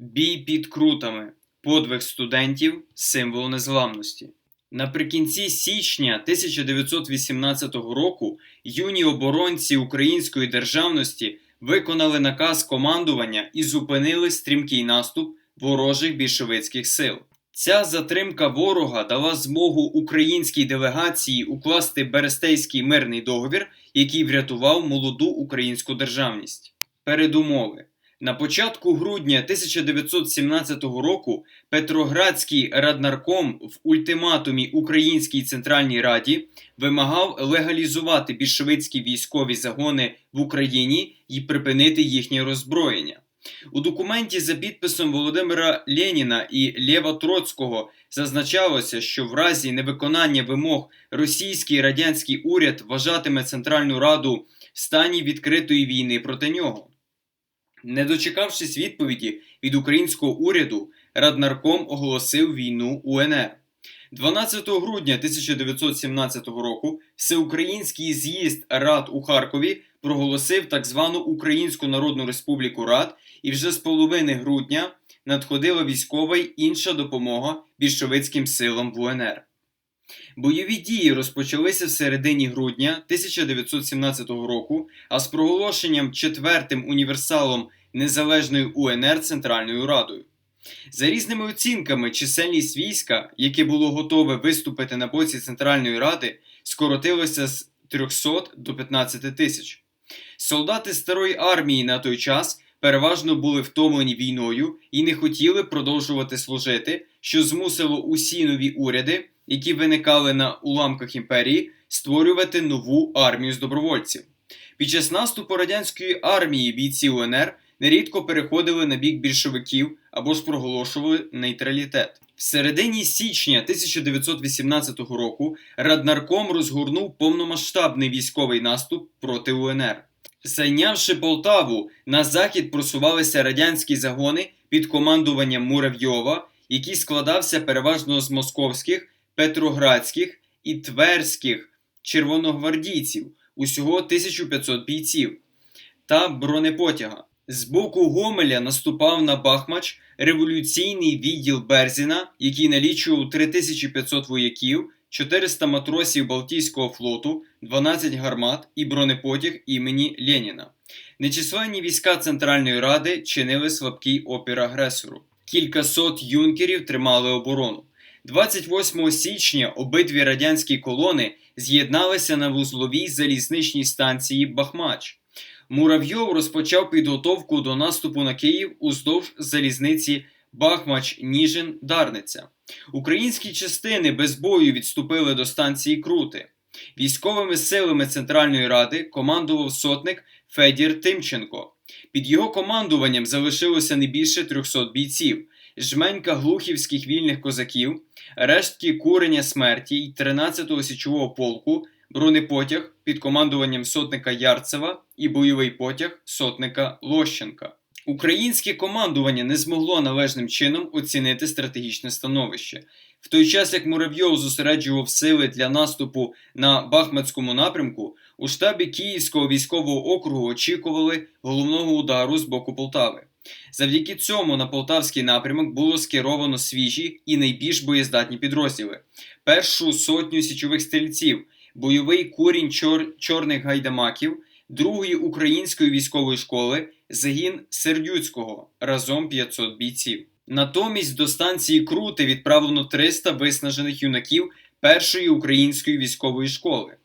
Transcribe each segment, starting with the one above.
Бій під крутами. Подвиг студентів символ незламності. Наприкінці січня 1918 року юні оборонці української державності виконали наказ командування і зупинили стрімкий наступ ворожих більшовицьких сил. Ця затримка ворога дала змогу українській делегації укласти Берестейський мирний договір, який врятував молоду українську державність. Передумови на початку грудня 1917 року Петроградський раднарком в ультиматумі Українській Центральній Раді вимагав легалізувати більшовицькі військові загони в Україні і припинити їхнє роззброєння. У документі за підписом Володимира Леніна і Лєва Троцького зазначалося, що в разі невиконання вимог російський радянський уряд вважатиме Центральну Раду в стані відкритої війни проти нього. Не дочекавшись відповіді від українського уряду, Раднарком оголосив війну УНР. 12 грудня 1917 року Всеукраїнський з'їзд Рад у Харкові проголосив так звану Українську Народну Республіку Рад, і вже з половини грудня надходила військова й інша допомога більшовицьким силам в УНР. Бойові дії розпочалися в середині грудня 1917 року, а з проголошенням четвертим універсалом Незалежної УНР Центральною Радою. За різними оцінками, чисельність війська, яке було готове виступити на боці Центральної Ради, скоротилося з 300 до 15 тисяч. Солдати старої армії на той час переважно були втомлені війною і не хотіли продовжувати служити, що змусило усі нові уряди, які виникали на уламках імперії, створювати нову армію з добровольців. Під час наступу радянської армії бійці УНР нерідко переходили на бік більшовиків або ж проголошували нейтралітет. В середині січня 1918 року Раднарком розгорнув повномасштабний військовий наступ проти УНР. Зайнявши Полтаву, на захід просувалися радянські загони під командуванням Муравйова, який складався переважно з московських, петроградських і тверських червоногвардійців, усього 1500 бійців та бронепотяга. З боку Гомеля наступав на Бахмач революційний відділ Берзіна, який налічував 3500 вояків, 400 матросів Балтійського флоту, 12 гармат і бронепотяг імені Леніна. Нечисленні війська Центральної Ради чинили слабкий опір агресору. Кількасот юнкерів тримали оборону. 28 січня обидві радянські колони з'єдналися на вузловій залізничній станції Бахмач. Муравйов розпочав підготовку до наступу на Київ уздовж залізниці Бахмач-Ніжин-Дарниця. Українські частини без бою відступили до станції Крути. Військовими силами Центральної Ради командував сотник Федір Тимченко. Під його командуванням залишилося не більше 300 бійців, жменька глухівських вільних козаків, рештки куреня смерті й 13-го січового полку, бронепотяг під командуванням сотника Ярцева і бойовий потяг сотника Лощенка. Українське командування не змогло належним чином оцінити стратегічне становище. В той час, як Муравйов зосереджував сили для наступу на Бахмутському напрямку, у штабі Київського військового округу очікували головного удару з боку Полтави. Завдяки цьому на полтавський напрямок було скеровано свіжі і найбільш боєздатні підрозділи: першу сотню січових стрільців, бойовий курінь чор... чорних гайдамаків, другої української військової школи, загін Сердюцького разом 500 бійців. Натомість до станції Крути відправлено 300 виснажених юнаків першої української військової школи.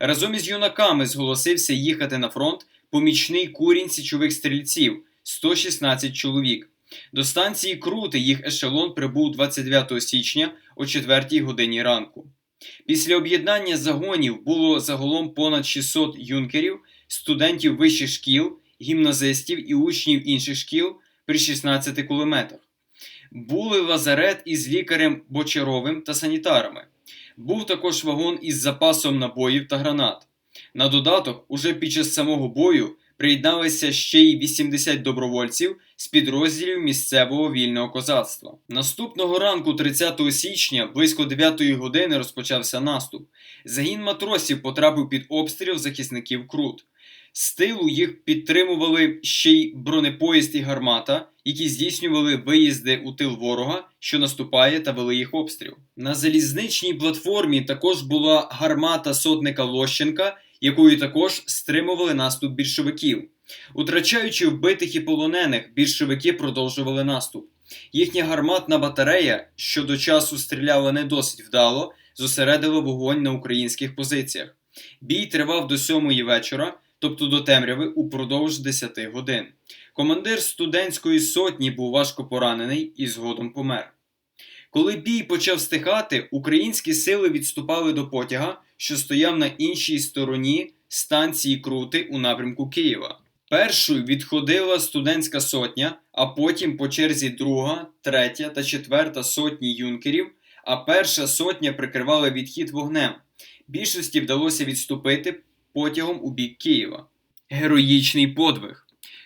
Разом із юнаками зголосився їхати на фронт помічний курінь січових стрільців 116 чоловік. До станції Крути їх ешелон прибув 29 січня о 4 годині ранку. Після об'єднання загонів було загалом понад 600 юнкерів, студентів вищих шкіл, гімназистів і учнів інших шкіл при 16 кулеметах. Були лазарет із лікарем Бочаровим та санітарами. Був також вагон із запасом набоїв та гранат. На додаток, уже під час самого бою приєдналися ще й 80 добровольців з підрозділів місцевого вільного козацтва. Наступного ранку, 30 січня, близько 9 години розпочався наступ. Загін матросів потрапив під обстріл захисників Крут. З тилу їх підтримували ще й бронепоїзд і гармата, які здійснювали виїзди у тил ворога, що наступає та вели їх обстріл. На залізничній платформі також була гармата сотника Лощенка, якою також стримували наступ більшовиків. Утрачаючи вбитих і полонених, більшовики продовжували наступ. Їхня гарматна батарея, що до часу стріляла не досить вдало, зосередила вогонь на українських позиціях. Бій тривав до сьомої вечора, тобто до темряви, упродовж 10 годин. Командир студентської сотні був важко поранений і згодом помер. Коли бій почав стихати, українські сили відступали до потяга, що стояв на іншій стороні станції Крути у напрямку Києва. Першою відходила студентська сотня, а потім по черзі друга, третя та четверта сотні юнкерів, а перша сотня прикривала відхід вогнем. Більшості вдалося відступити потягом у бік Києва. Героїчний подвиг.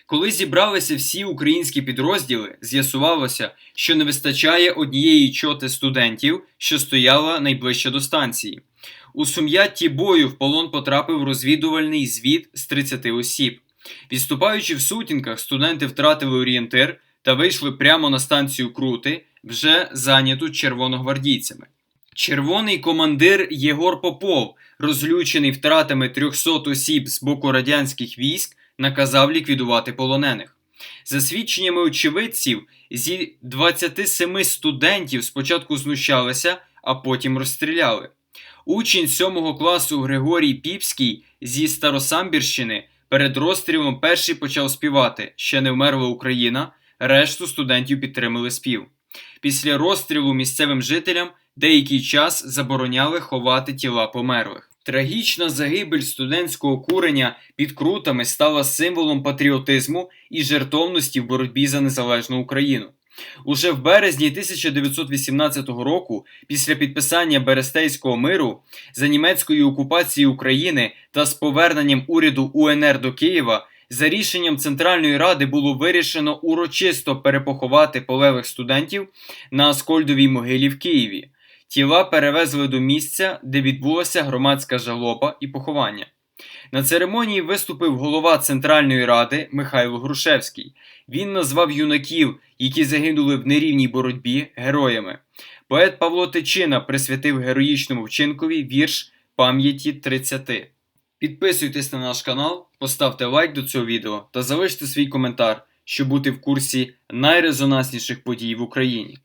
Коли зібралися всі українські підрозділи, з'ясувалося, що не вистачає однієї чоти студентів, що стояла найближче до станції. У сум'ятті бою в полон потрапив розвідувальний звіт з 30 осіб. Відступаючи в сутінках, студенти втратили орієнтир та вийшли прямо на станцію Крути, вже зайняту червоногвардійцями. Червоний командир Єгор Попов, розлючений втратами 300 осіб з боку радянських військ, наказав ліквідувати полонених. За свідченнями очевидців, зі 27 студентів спочатку знущалися, а потім розстріляли. Учень 7 класу Григорій Піпський зі Старосамбірщини перед розстрілом перший почав співати Ще не вмерла Україна, решту студентів підтримали спів. Після розстрілу місцевим жителям деякий час забороняли ховати тіла померлих. Трагічна загибель студентського курення під крутами стала символом патріотизму і жертовності в боротьбі за незалежну Україну. Уже в березні 1918 року, після підписання Берестейського миру за німецькою окупацією України та з поверненням уряду УНР до Києва, за рішенням Центральної Ради було вирішено урочисто перепоховати полеглих студентів на Аскольдовій могилі в Києві. Тіла перевезли до місця, де відбулася громадська жалоба і поховання. На церемонії виступив голова Центральної Ради Михайло Грушевський. Він назвав юнаків, які загинули в нерівній боротьбі, героями. Поет Павло Тичина присвятив героїчному вчинкові вірш пам'яті 30. Підписуйтесь на наш канал, поставте лайк до цього відео та залиште свій коментар, щоб бути в курсі найрезонансніших подій в Україні.